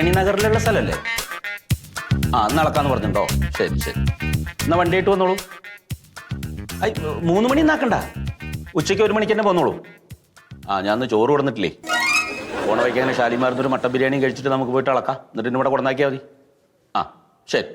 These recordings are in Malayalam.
എണി നഗറിലുള്ള സ്ഥലമല്ലേ ആ നടക്കാന്ന് പറഞ്ഞിട്ടുണ്ടോ? ശരി ശരി. എന്നാ വണ്ടിയായിട്ട് വന്നോളൂ. ഐ മൂന്ന് മണി എന്നാക്കണ്ട ഉച്ചയ്ക്ക് ഒരു മണിക്ക് തന്നെ പോന്നോളൂ. ആ ഞാൻ ചോറ് കൊടുന്നിട്ടില്ലേ? ഓണ വയ്ക്കാൻ ഷാലിമാർന്ന് ഒരു മട്ടൻ ബിരിയാണി കഴിച്ചിട്ട് നമുക്ക് പോയിട്ട് അളക്കാം. എന്നിട്ട് ഇവിടെ കൊടുന്നാക്കിയാൽ മതി. ആ ശരി.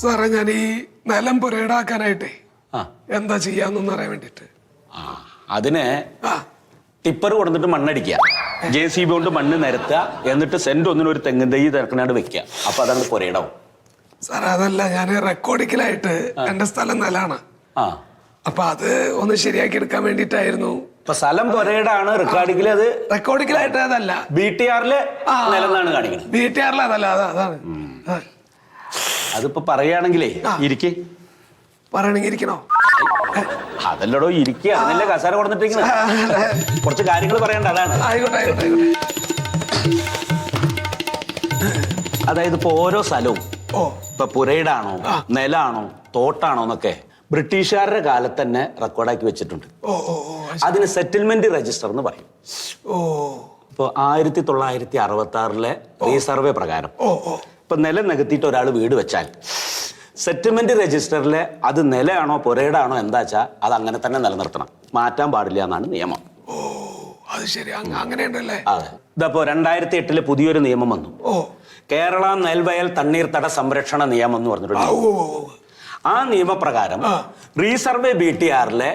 സാറേ ഞാൻ ഈ നിലം പുരയിടാക്കാനായിട്ടേ എന്താ ചെയ്യാന്നൊന്നും അറിയാൻ വേണ്ടിട്ട് അതിന് ടിപ്പർ കൊടുത്തിട്ട് മണ്ണടിക്കുക. ജെ സി ബി കൊണ്ട് മണ്ണ് നിരത്തുക. എന്നിട്ട് സെന്റ് ഒന്നിനും ഒരു തെങ്ങും തൈ തിരക്കണാണ്ട് വെക്കുക. അപ്പൊ അതാണ് പുരയിടവും. സാറേ അതല്ല ഞാൻ റെക്കോർഡിക്കലായിട്ട് എന്റെ സ്ഥലം നിലാണ്. അപ്പൊ അത് ഒന്ന് ശരിയാക്കി എടുക്കാൻ വേണ്ടിട്ടായിരുന്നു ഇപ്പൊ സ്ഥലം പുരയിടാണ് റെക്കോർഡിങ്ങിൽ അത് റെക്കോർഡിക്കലായിട്ട് അതല്ല. ബി ടി ആറിൽ നിലന്നാണ് കാണിക്കുന്നത് ആറിലെ അതല്ല അതാ അതാണ്. അതിപ്പോ പറയുകയാണെങ്കിലേ ഇരിക്കേ. പറയണെങ്കിൽ ഇരിക്കണോ? അതല്ലടോ ഇരിക്കുക അതല്ലേ കസാര കൊടുത്തിട്ടിരിക്കണ. കുറച്ച് കാര്യങ്ങൾ പറയണ്ട അതാണ്. ആയിക്കോട്ടെ ആയിക്കോട്ടെ ആയിക്കോട്ടെ. അതായത് ഇപ്പൊ ഓരോ സ്ഥലവും ഓ. ഇപ്പൊ പുരയിടാണോ നിലാണോ തോട്ടാണോ എന്നൊക്കെ ബ്രിട്ടീഷുകാരുടെ കാലത്ത് തന്നെ റെക്കോർഡാക്കി വെച്ചിട്ടുണ്ട്. അതിന് സെറ്റിൽമെന്റ് രജിസ്റ്റർ എന്ന് പറയും. ഓ. ഇപ്പോൾ ആയിരത്തി തൊള്ളായിരത്തി അറുപത്തി ആറിലെ റീസർവേ പ്രകാരം. ഇപ്പൊ നില നികത്തിയിട്ട് ഒരാൾ വീട് വെച്ചാൽ സെറ്റിൽമെന്റ് രജിസ്റ്ററിൽ അത് നിലയാണോ പുരയിടാണോ എന്താ വെച്ചാൽ അത് അങ്ങനെ തന്നെ നിലനിർത്തണം. മാറ്റാൻ പാടില്ല എന്നാണ് നിയമം. ഓ അത് ശരി. അങ്ങ- അങ്ങനെയുണ്ടല്ലേ? അതെ. ഇതപ്പോ രണ്ടായിരത്തി എട്ടിൽ പുതിയൊരു നിയമം വന്നു. ഓ. കേരള നെൽവയൽ തണ്ണീർത്തട സംരക്ഷണ നിയമം എന്ന് പറഞ്ഞിട്ട് ആ, നിയമപ്രകാരം റീസർവേ ബി ടി ആറിലെ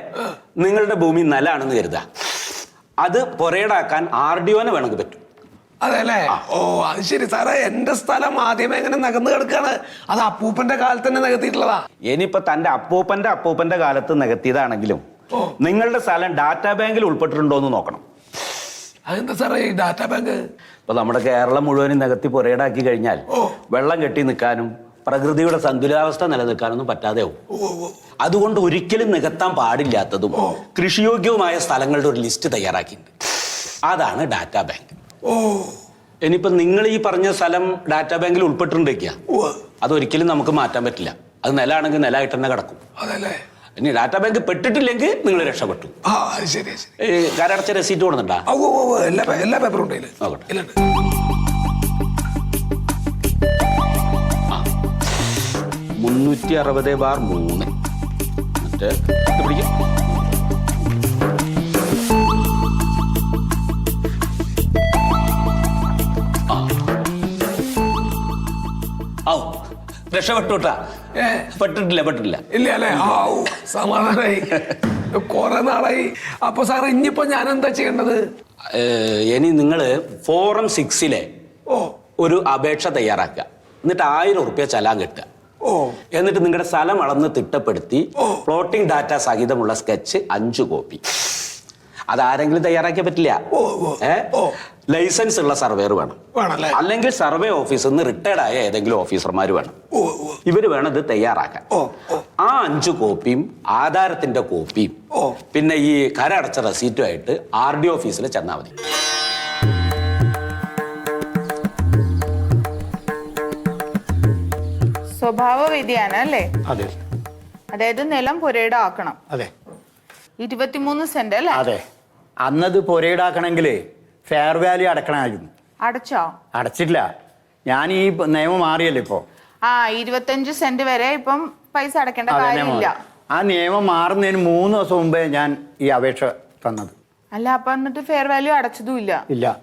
നിങ്ങളുടെ ഭൂമി നിലാണെന്ന് കരുതുക. അത് പുരയിടാക്കാൻ ആർ ഡി ഒന് വേണമെങ്കിൽ അതെല്ലേ ഓ അത് ശരി. സാറേ എന്റെ സ്ഥലം ആദ്യമേ എങ്ങനെ നികന്ന് കിടക്കാണ്. അത് അപ്പൂപ്പന്റെ കാലത്ത് തന്നെ നികത്തിയിട്ടുള്ളതാ. ഇനിയിപ്പോ തന്റെ അപ്പൂപ്പന്റെ അപ്പൂപ്പന്റെ കാലത്ത് നികത്തിയതാണെങ്കിലും നിങ്ങളുടെ സ്ഥലം ഡാറ്റാ ബാങ്കിൽ ഉൾപ്പെട്ടിട്ടുണ്ടോ എന്ന് നോക്കണം. അതെന്താ സാറേ ഈ ഡാറ്റാ ബാങ്ക്? ഇപ്പൊ നമ്മുടെ കേരളം മുഴുവനും നികത്തി പുരയിടാക്കി കഴിഞ്ഞാൽ വെള്ളം കെട്ടി നിൽക്കാനും പ്രകൃതിയുടെ സന്തുലിതാവസ്ഥ നിലനിൽക്കാനൊന്നും പറ്റാതെയാവും. അതുകൊണ്ട് ഒരിക്കലും നികത്താൻ പാടില്ലാത്തതും കൃഷിയോഗ്യവുമായ സ്ഥലങ്ങളുടെ ഒരു ലിസ്റ്റ് തയ്യാറാക്കിയിട്ടുണ്ട്. അതാണ് ഡാറ്റാ ബാങ്ക്. ഓ. ഇനിയിപ്പോ നിങ്ങൾ ഈ പറഞ്ഞ സ്ഥലം ഡാറ്റാ ബാങ്കിൽ ഉൾപ്പെട്ടിട്ടുണ്ടെക്കുക ഓ അതൊരിക്കലും നമുക്ക് മാറ്റാൻ പറ്റില്ല. അത് നിലമാണെങ്കിൽ നിലമായിട്ട് തന്നെ കിടക്കും. അതല്ലേ? ഇനി ഡാറ്റാ ബാങ്ക് പെട്ടിട്ടില്ലെങ്കിൽ നിങ്ങൾ രക്ഷപ്പെട്ടു. ആ ശരി കരടച്ച റെസീറ്റ് കൊടുക്കണ്ടാ എല്ലാ എല്ലാ പേപ്പറും ഉണ്ട്. നോക്കട്ടെ. മുന്നൂറ്റി അറുപത് ബാർ മൂന്ന്. മറ്റേ പിടിക്കും. രക്ഷപ്പെട്ടു കേട്ടാ പെട്ടിട്ടില്ല പെട്ടിട്ടില്ല. ഇല്ല അല്ലേ? ആ സമാധാനായി. കൊറേ നാളായി. അപ്പൊ സാർ ഇനിയിപ്പോ ഞാൻ എന്താ ചെയ്യേണ്ടത് ഇനി നിങ്ങൾ ഫോറം സിക്സിലെ ഓ. ഒരു അപേക്ഷ തയ്യാറാക്കുക. എന്നിട്ട് ആയിരം ഉറുപ്പ്യ ചലാൻ കിട്ടുക. ഓ. എന്നിട്ട് നിങ്ങളുടെ സ്ഥലം അളന്ന് തിട്ടപ്പെടുത്തി ഫ്ലോട്ടിംഗ് ഡാറ്റ സഹിതമുള്ള സ്കെച്ച് അഞ്ചു കോപ്പി അതാരെങ്കിലും തയ്യാറാക്കിയ പറ്റില്ല. ഏ? ഓ. ലൈസൻസ് ഉള്ള സർവേർ വേണം. വേണല്ലേ? അല്ലെങ്കിൽ സർവേ ഓഫീസിൽ നിന്ന് റിട്ടയർഡ് ആയ ഏതെങ്കിലും ഓഫീസർമാർ വേണം. ഇവർ വേണം ഇത് തയ്യാറാക്കാൻ. ആ അഞ്ചു കോപ്പിയും ആധാരത്തിന്റെ കോപ്പിയും പിന്നെ ഈ കരടച്ച റെസീറ്റുമായിട്ട് ആർ ഡി ഓഫീസിൽ ചെന്നാൽ മതി. സ്വഭാവ വ്യതിയാനം അല്ലേ? അതെ. അതായത് നിലം പുരയുടെ ആക്കണം അതെ. ഇരുപത്തിമൂന്ന് സെന്റ് അല്ലേ? അതെ. അന്നത് പുരയിടാക്കണമെങ്കിൽ ഫെയർ വാല്യൂ അടക്കണമായിരുന്നു. അടച്ചോ? അടച്ചിട്ടില്ല. ഞാൻ ഈ നിയമം മാറിയല്ലോ ഇപ്പോ? ആ ഇരുപത്തഞ്ച് സെന്റ് വരെ ഇപ്പം പൈസ അടക്കേണ്ട കാര്യമില്ല. ആ നിയമം മാറുന്നതിന് മൂന്ന് ദിവസം മുമ്പേ ഞാൻ ഈ അപേക്ഷ തന്നത്. അല്ല അപ്പൊ എന്നിട്ട് ഫെയർ വാല്യൂ അടച്ചതും ഇല്ല. ഇല്ല.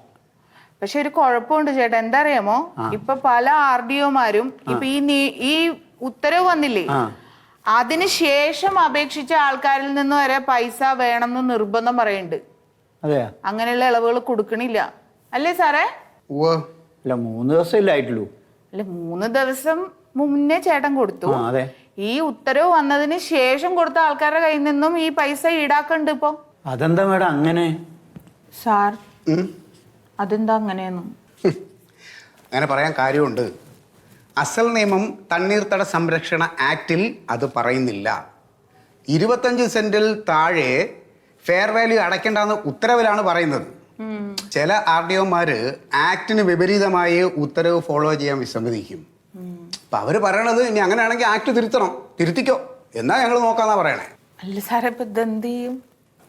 പക്ഷെ ഒരു കുഴപ്പമുണ്ട് ചേട്ടാ. എന്താ അറിയാമോ ഇപ്പൊ പല ആർ ഡി ഒമാരും ഇപ്പൊ ഈ നീ- ഈ ഉത്തരവ് വന്നില്ലേ? ആ. അതിന് ശേഷം അപേക്ഷിച്ച ആൾക്കാരിൽ നിന്ന് വരെ പൈസ വേണമെന്ന് നിർബന്ധം പറയുന്നുണ്ട്. അങ്ങനെയുള്ള ഇളവുകൾ കൊടുക്കണില്ല. അല്ലേ സാറേ? അല്ല മൂന്ന് ദിവസം ഇല്ലായിട്ടുള്ളൂ അല്ല മൂന്ന് ദിവസം മുന്നേ ചേട്ടൻ കൊടുത്തു. അതെ. ഈ ഉത്തരവ് വന്നതിന് ശേഷം കൊടുത്ത ആൾക്കാരുടെ കയ്യിൽ നിന്നും ഈ പൈസ ഈടാക്കണ്ട് ഇപ്പൊ. അതെന്താ മേഡം അങ്ങനെ? സാർ അതെന്താ അങ്ങനെയെന്നും? അങ്ങനെ പറയാൻ കാര്യമുണ്ട്. അസൽ നിയമം തണ്ണീർത്തട സംരക്ഷണ ആക്റ്റിൽ അത് പറയുന്നില്ല. ഇരുപത്തഞ്ച് സെന്റിൽ താഴെ ഫെയർ വാല്യൂ അടയ്ക്കേണ്ടെന്ന് ഉത്തരവിലാണ് പറയുന്നത്. ചില ആർ ഡി ഒമാര് ആക്ടിന് വിപരീതമായി ഉത്തരവ് ഫോളോ ചെയ്യാൻ വിസമ്മതിക്കും. അപ്പൊ അവർ പറയണത് ഇനി അങ്ങനെയാണെങ്കിൽ ആക്ട് തിരുത്തണം. തിരുത്തിക്കോ. എന്നാ ഞങ്ങൾ നോക്കാന്നാ പറയണേ. അല്ല സാറേ ഇപ്പൊ ഇതെന്ത് ചെയ്യും?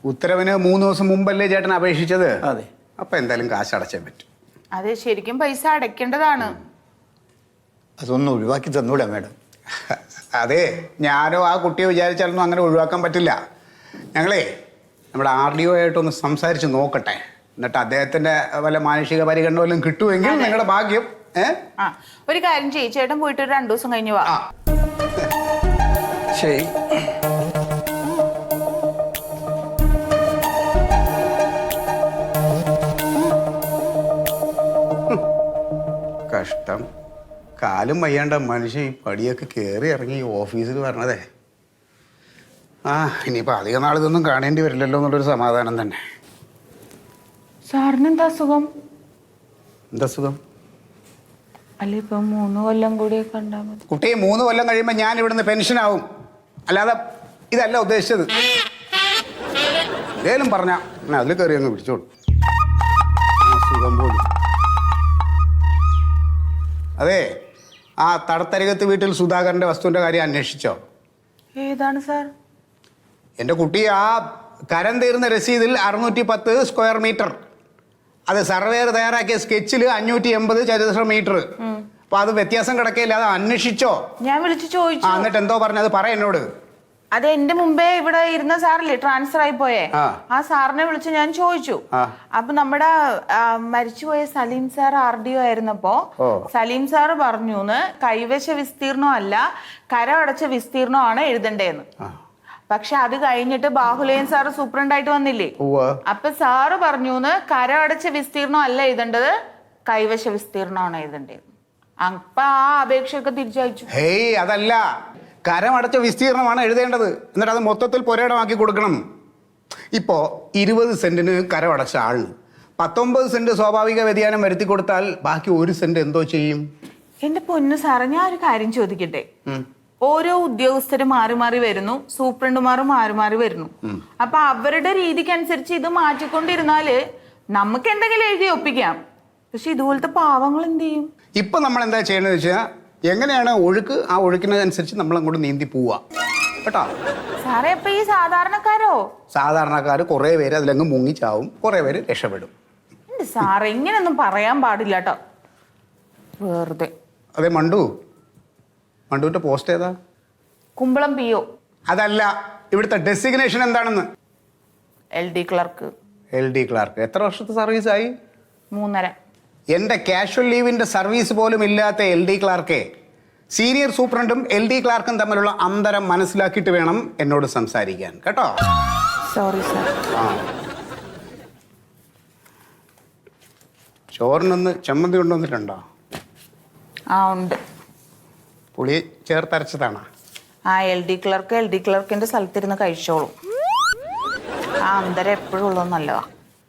ഉത്തരവിന് മൂന്ന് ദിവസം മുമ്പല്ലേ ചേട്ടൻ അപേക്ഷിച്ചത്? അതെ. അപ്പൊ എന്തായാലും കാശ് അടച്ചേ പറ്റും. അതെ ശരിക്കും പൈസ അടയ്ക്കേണ്ടതാണ്. അതൊന്ന് ഒഴിവാക്കി തന്നൂടെ മേഡം. അതെ ഞാനോ ആ കുട്ടിയെ വിചാരിച്ചാലൊന്നും അങ്ങനെ ഒഴിവാക്കാൻ പറ്റില്ല. ഞങ്ങളേ നമ്മുടെ ആർ ഡി ഒ ആയിട്ടൊന്ന് സംസാരിച്ച് നോക്കട്ടെ. എന്നിട്ട് അദ്ദേഹത്തിന്റെ വല്ല മാനുഷിക പരിഗണന വല്ലതും കിട്ടുമെങ്കിൽ നിങ്ങളുടെ ഭാഗ്യം ആ ഒരു കാര്യം ചെയ്യ്. ചേട്ടൻ പോയിട്ട് ഒരു രണ്ടു ദിവസം കഴിഞ്ഞു വാ. ആ. ശരി. കഷ്ടം. കാലും വയ്യാണ്ട മനുഷ്യൻ ഈ പടിയൊക്കെ കയറി ഇറങ്ങി ഈ ഓഫീസിൽ വരണതേ. ആ ഇനിയിപ്പോൾ അധിക നാൾ ഇതൊന്നും കാണേണ്ടി വരില്ലല്ലോ എന്നുള്ളൊരു സമാധാനം തന്നെ. സാറിന് എന്താ അസുഖം? എന്താ സുഖം അല്ല ഇപ്പൊ മൂന്ന് കൊല്ലം കൂടിയൊക്കെ ഉണ്ടാ മതി. കുട്ടിയെ മൂന്ന് കൊല്ലം കഴിയുമ്പോൾ ഞാൻ ഇവിടുന്ന് പെൻഷനാവും അല്ലാതെ ഇതല്ല ഉദ്ദേശിച്ചത്. എന്തേലും പറഞ്ഞ അതിൽ കയറി അങ്ങ് പിടിച്ചോളൂ. സുഖം പോലും. അതെ ആ തടത്തരകത്ത് വീട്ടിൽ സുധാകരന്റെ വസ്തുവിന്റെ കാര്യം അന്വേഷിച്ചോ? ഏതാണ് സാർ? എന്റെ കുട്ടി ആ കരം തീർന്ന രസീതിൽ അറുന്നൂറ്റി പത്ത് സ്ക്വയർ മീറ്റർ അത് സർവേയർ തയ്യാറാക്കിയ സ്കെച്ചിൽ അഞ്ഞൂറ്റി എൺപത് ചതുരശ്ര മീറ്റർ അപ്പൊ അത് വ്യത്യാസം കിടക്കയില്ല അത് അന്വേഷിച്ചോ? ഞാൻ വിളിച്ചു ആ ചോദിച്ചു എന്നിട്ട് എന്തോ പറഞ്ഞത് പറ എന്നോട്. അത് എന്റെ മുമ്പേ ഇവിടെ ഇരുന്ന സാറല്ലേ ട്രാൻസ്ഫർ ആയി പോയേ? ആ. ആ സാറിനെ വിളിച്ച് ഞാൻ ചോദിച്ചു. ആ. അപ്പൊ നമ്മുടെ ആ, മരിച്ചുപോയ Salim sir R D O ആയിരുന്നപ്പോ ഓ. സലീം സാർ പറഞ്ഞു കൈവശ വിസ്തീർണം അല്ല കരമടച്ച വിസ്തീർണമാണ് എഴുതണ്ടേന്ന്. പക്ഷെ അത് കഴിഞ്ഞിട്ട് ബാഹുലയൻ സാറ് സൂപ്രണ്ടായിട്ട് വന്നില്ലേ. അപ്പൊ സാറ് പറഞ്ഞു കരടച്ച വിസ്തീർണം അല്ല എഴുതേണ്ടത്? കൈവശ വിസ്തീർണമാണ് എഴുതേണ്ടത്. അപ്പൊ ആ അപേക്ഷയൊക്കെ തിരിച്ചയച്ചു. ഹേയ് അതല്ല. കരമടച്ച വിസ്തീർണമാണ് എഴുതേണ്ടത്. എന്നിട്ട് അത് മൊത്തത്തിൽ പുരയിടമാക്കി കൊടുക്കണം. ഇപ്പോ ഇരുപത് സെന്റിന് കരമടച്ച ആൾ പത്തൊമ്പത് സെന്റ് സ്വാഭാവിക വ്യതിയാനം വരുത്തി കൊടുത്താൽ ബാക്കി ഒരു സെന്റ് എന്തോ ചെയ്യും? എന്റെ പൊന്നു സാറേ ഞാൻ ഒരു കാര്യം ചോദിക്കട്ടെ? ഓരോ ഉദ്യോഗസ്ഥരും മാറി മാറി വരുന്നു സൂപ്രണ്ടുമാരും മാറി മാറി വരുന്നു. അപ്പൊ അവരുടെ രീതിക്കനുസരിച്ച് ഇത് മാറ്റിക്കൊണ്ടിരുന്നാൽ നമുക്ക് എന്തെങ്കിലും എഴുതി ഒപ്പിക്കാം. പക്ഷെ ഇതുപോലത്തെ പാവങ്ങൾ എന്ത് ചെയ്യും? ഇപ്പൊ നമ്മൾ എന്താ ചെയ്യണമെന്ന് വെച്ചാൽ എങ്ങനെയാണ് ഒഴുക്ക് ആ ഒഴുക്കിനനുസരിച്ച് നമ്മൾ അങ്ങോട്ട് നീന്തി പോവുക കേട്ടോ? സാറേ അപ്പൊ ഈ സാധാരണക്കാരോ? സാധാരണക്കാർ കുറെ പേര് അതിലങ്ങ് മുങ്ങിച്ചാവും കുറെ പേര് രക്ഷപ്പെടും. സാറേ ഇങ്ങനെയൊന്നും പറയാൻ പാടില്ല കേട്ടോ. വെറുതെ. അതെ മണ്ടു. മണ്ടുവിന്റെ പോസ്റ്റ് ഏതാ? Kumbalam P O. അതല്ല ഇവിടുത്തെ ഡെസിഗ്നേഷൻ എന്താണെന്ന്? L D clerk L D clerk എത്ര വർഷത്തെ സർവീസ് ആയി? മൂന്നര. എന്റെ കാഷ്വൽ ലീവിന്റെ സർവീസ് പോലും ഇല്ലാത്ത എൽ ഡി ക്ലാർക്കെ സീനിയർ സൂപ്രണ്ടും എൽ ഡി ക്ലാർക്കും തമ്മിലുള്ള അന്തരം മനസ്സിലാക്കിയിട്ട് വേണം എന്നോട് സംസാരിക്കാൻ. കേട്ടോ? സോറി സാർ ആ. ചോറിനൊന്ന് ചമ്മന്തി കൊണ്ടുവന്നിട്ടുണ്ടോ? ആ ഉണ്ട്. പുളി ചേർത്തരച്ചതാണോ ആ L D clerk L D ക്ലർക്കിന്റെ സ്ഥലത്തിരുന്ന് കഴിച്ചോളൂ. ആ അന്തരം എപ്പോഴും ഉള്ളത് നല്ലതാ.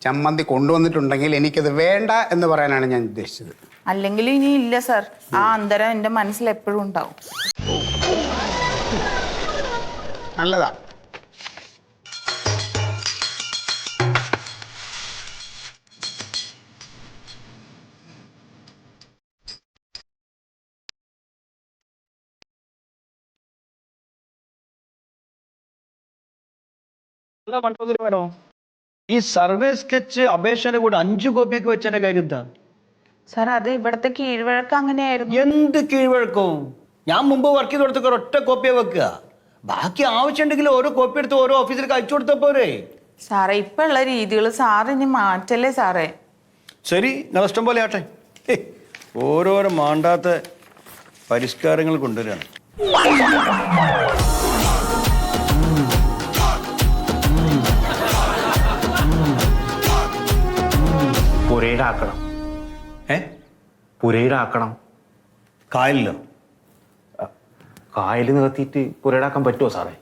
ചമ്മന്തി കൊണ്ടുവന്നിട്ടുണ്ടെങ്കിൽ എനിക്കത് വേണ്ട എന്ന് പറയാനാണ് ഞാൻ ഉദ്ദേശിച്ചത്. അല്ലെങ്കിൽ ഇനി ഇല്ല സർ ആ അന്തരം എന്റെ മനസ്സിൽ എപ്പോഴും ഉണ്ടാവും. നല്ലതാ. അല്ല വേണോ? ഈ സർവേ സ്കെച്ച് അപേക്ഷയുടെ കൂടെ അഞ്ചു കോപ്പിയൊക്കെ വെച്ചതിന്റെ കാര്യം എന്താ? സർ അത് ഇവിടത്തെ കീഴ്വഴക്കം അങ്ങനെയായിരുന്നു. എന്ത് കീഴ്വഴക്കവും? ഞാൻ മുമ്പ് വർക്ക് ചെയ്ത് കൊടുത്തൊക്കെ ഒറ്റ കോപ്പിയെ വെക്കുക. ബാക്കി ആവശ്യമുണ്ടെങ്കിൽ ഓരോ കോപ്പി എടുത്ത് ഓരോ ഓഫീസിലേക്ക് അയച്ചു കൊടുത്താൽ പോരെ? സാറേ ഇപ്പൊ ഉള്ള രീതികൾ സാർ ഇനി മാറ്റല്ലേ സാറേ? ശരി നിങ്ങൾ ഇഷ്ടം പോലെ ആട്ടെ. ഹേ, ഓരോരോ മാണ്ടാത്ത പരിഷ്കാരങ്ങൾ കൊണ്ടുവരികയാണ്. പുരയിലാക്കണം ഏ? പുരയിലാക്കണം കായലിലോ? കായൽ നിർത്തിയിട്ട് പുരയിലാക്കാൻ പറ്റുമോ സാറേ?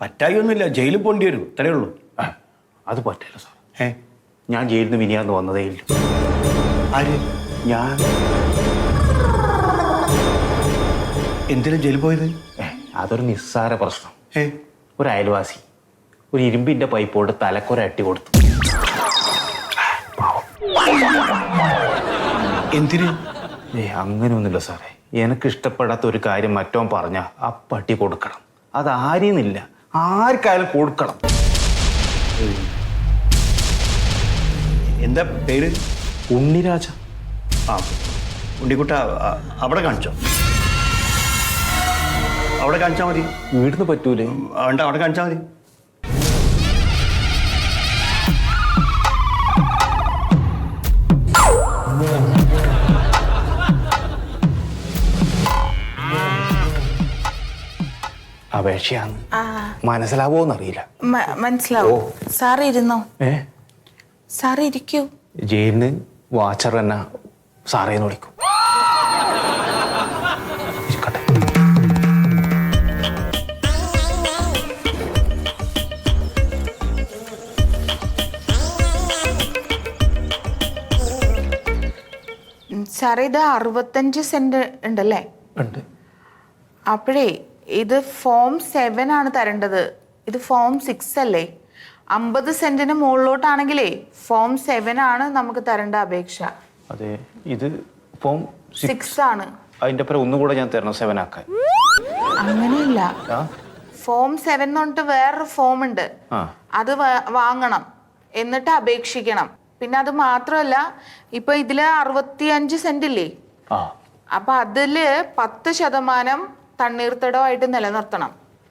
പറ്റായൊന്നുമില്ല ജയിലിൽ പോകേണ്ടി വരും. ഇത്രയേ ഉള്ളൂ. അത് പറ്റില്ല സാർ ഏ? ഞാൻ ജയിലിൽ നിന്ന് മിനിയാന്ന് വന്നതേ ഇല്ല. ആര്? ഞാൻ. എന്തിനാ ജയിലിൽ പോയത്? അതൊരു നിസ്സാര പ്രശ്നം. ഏ? ഒരു അയൽവാസി ഒരു ഇരുമ്പിന്റെ പൈപ്പോട് തലക്കൊരട്ടി കൊടുത്തു. എന്തിന്? ഏ അങ്ങനെയൊന്നുമില്ല സാറേ. എനിക്ക് ഇഷ്ടപ്പെടാത്ത ഒരു കാര്യം മറ്റോ പറഞ്ഞാൽ ആ പട്ടി കൊടുക്കണം. അത് ആരെയെന്നില്ല ആർക്കായാലും കൊടുക്കണം. എന്താ പേര്? ഉണ്ണിരാജ. ആ ഉണ്ണിക്കുട്ട അവിടെ കാണിച്ചോ? അവിടെ കാണിച്ചാൽ മതി. വീടിന് പറ്റൂലേ? വേണ്ട അവിടെ കാണിച്ചാൽ മതി. അപേക്ഷയാണ്. മനസ്സിലാവോ മനസ്സിലാവോന്നറിയില്ല. മനസ്സിലാവോ. സാർ ഇരുന്നോ ഏ? സാർ ഇരിക്കൂ ജയിലിന് വാച്ചർ തന്നെ സാറേന്ന് വിളിക്കും. ഇരിക്കട്ടെ. ഉം, സാറേ ഇത് അറുപത്തഞ്ച് സെന്റ് ഉണ്ടല്ലേ? ഉണ്ട്. അപ്പോഴേ ഇത് ഫോം സെവൻ ആണ് തരേണ്ടത്. ഇത് ഫോം സിക്സ് അല്ലേ? അമ്പത് സെന്റിന് മുകളിലോട്ടാണെങ്കിലേ ഫോം സെവൻ ആണ് നമുക്ക് തരേണ്ട അപേക്ഷ. അതെ ഇത് ഫോം സിക്സ് ആണ്. അതിന്റെ ഒന്നുകൂടെ ഞാൻ തരണം സെവൻ ആക്കാൻ. അങ്ങനെയല്ല. ഫോം സെവൻ എന്ന് പറഞ്ഞിട്ട് വേറൊരു ഫോം ഉണ്ട്. അത് വാങ്ങണം. എന്നിട്ട് അപേക്ഷിക്കണം. പിന്നെ അത് മാത്രമല്ല ഇപ്പൊ ഇതിൽ അറുപത്തി അഞ്ച് സെന്റ് ഇല്ലേ? അപ്പൊ അതിൽ പത്ത് ശതമാനം തണ്ണീർത്തടമായിട്ട് നിലനിർത്തണം.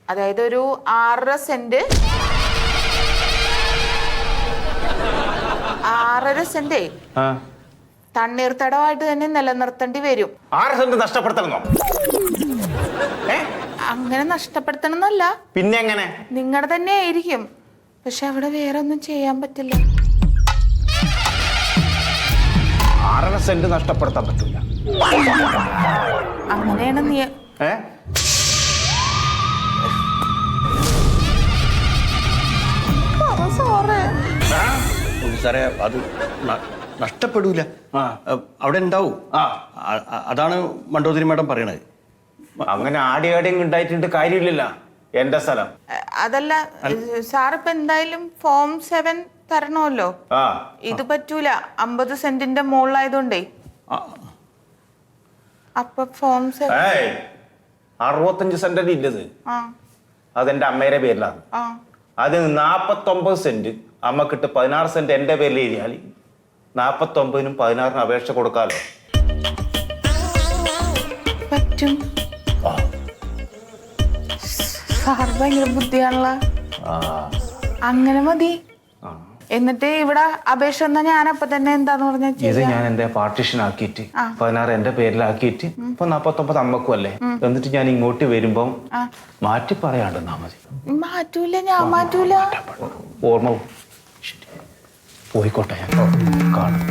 അതായത് ഒരു ആറര സെന്റ് ആറര സെന്റേ തണ്ണീർത്തടമായിട്ട് തന്നെ നിലനിർത്തേണ്ടി വരും. ആറ് സെന്റ് നഷ്ടപ്പെടുത്തണമെന്നോ? അങ്ങനെ നഷ്ടപ്പെടുത്തണം എന്നല്ല പിന്നെ എങ്ങനെ? നിങ്ങളുടെ തന്നെ ആയിരിക്കും. പക്ഷെ അവിടെ വേറെ ഒന്നും ചെയ്യാൻ പറ്റില്ല. ആറര സെന്റ് നഷ്ടപ്പെടുത്താൻ പറ്റില്ല. അങ്ങനെയാണ് നീ ഏ? സോറ്. അത് നഷ്ടപ്പെടൂല. അവിടെ ഉണ്ടാവും. അതാണ് മണ്ടോദരി മേഡം പറയണത്. അങ്ങനെ ആടി ആടിയും ഉണ്ടായിട്ടുണ്ട് കാര്യമില്ലല്ലോ. എന്റെ സ്ഥലം. അതല്ല സാർ ഇപ്പൊ എന്തായാലും ഫോം സെവൻ തരണമല്ലോ. ആ. ഇത് പറ്റൂല. അമ്പത് സെന്റിന്റെ മുകളിലായതുകൊണ്ടേ അപ്പൊ ഫോം സെവൻ. ഏയ് അറുപത്തഞ്ച് സെന്റ് ഇല്ലത്. അതെന്റെ അമ്മയുടെ പേരിലാണ്. ആ നാൽപ്പത്തൊമ്പത് നാപ്പത്തൊമ്പത് സെന്റ് അമ്മക്കിട്ട് പതിനാറ് സെന്റ് എന്റെ പേരിൽ എഴുതിയാൽ നാൽപ്പത്തൊമ്പതിനും പതിനാറിനും അപേക്ഷ കൊടുക്കാമല്ലോ പറ്റും. സാർ ഭയങ്കര ബുദ്ധിയാണല്ലോ. അങ്ങനെ മതി. എന്നിട്ട് ഇവിടെ അപേക്ഷ എന്നാ ഞാൻ അപ്പൊ തന്നെ എന്താന്ന് പറഞ്ഞാൽ ഇത് ഞാൻ എന്റെ പാർട്ടിഷൻ ആക്കിയിട്ട്. പതിനാറ് എന്റെ പേരിലാക്കിയിട്ട് ഇപ്പൊ നാപ്പത്തൊമ്പത് അമ്മക്കും അല്ലേ? എന്നിട്ട് ഞാൻ ഇങ്ങോട്ട് വരുമ്പം മാറ്റി പറയാണ്ട് മതി. മാറ്റൂല ഞാൻ മാറ്റൂല. ഓർമ്മ. പോയിക്കോട്ടെ ഞാൻ കാണും.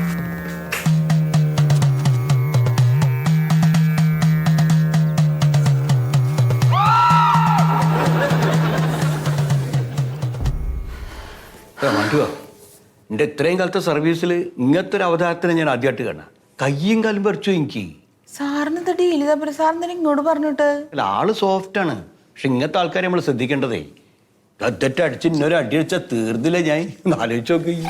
എന്റെ ഇത്രയും കാലത്തെ സർവീസിൽ ഇങ്ങനത്തെ ഒരു അവതാരത്തിനെ ഞാൻ ആദ്യമായിട്ട് കാണാം. കയ്യും കാലും പറിച്ചു എനിക്ക്? സാറിന് ഡീൽ സാറിന് ഇങ്ങോട്ട് പറഞ്ഞിട്ട്? അല്ല ആൾ സോഫ്റ്റ് ആണ്. പക്ഷെ ഇങ്ങനത്തെ ആൾക്കാരെ നമ്മൾ ശ്രദ്ധിക്കേണ്ടതേ. കത്തിട്ട് അടിച്ച് ഇന്നൊരു അടി വെച്ചാൽ തീർന്നില്ല ഞാൻ? ആലോചിച്ച് നോക്കി.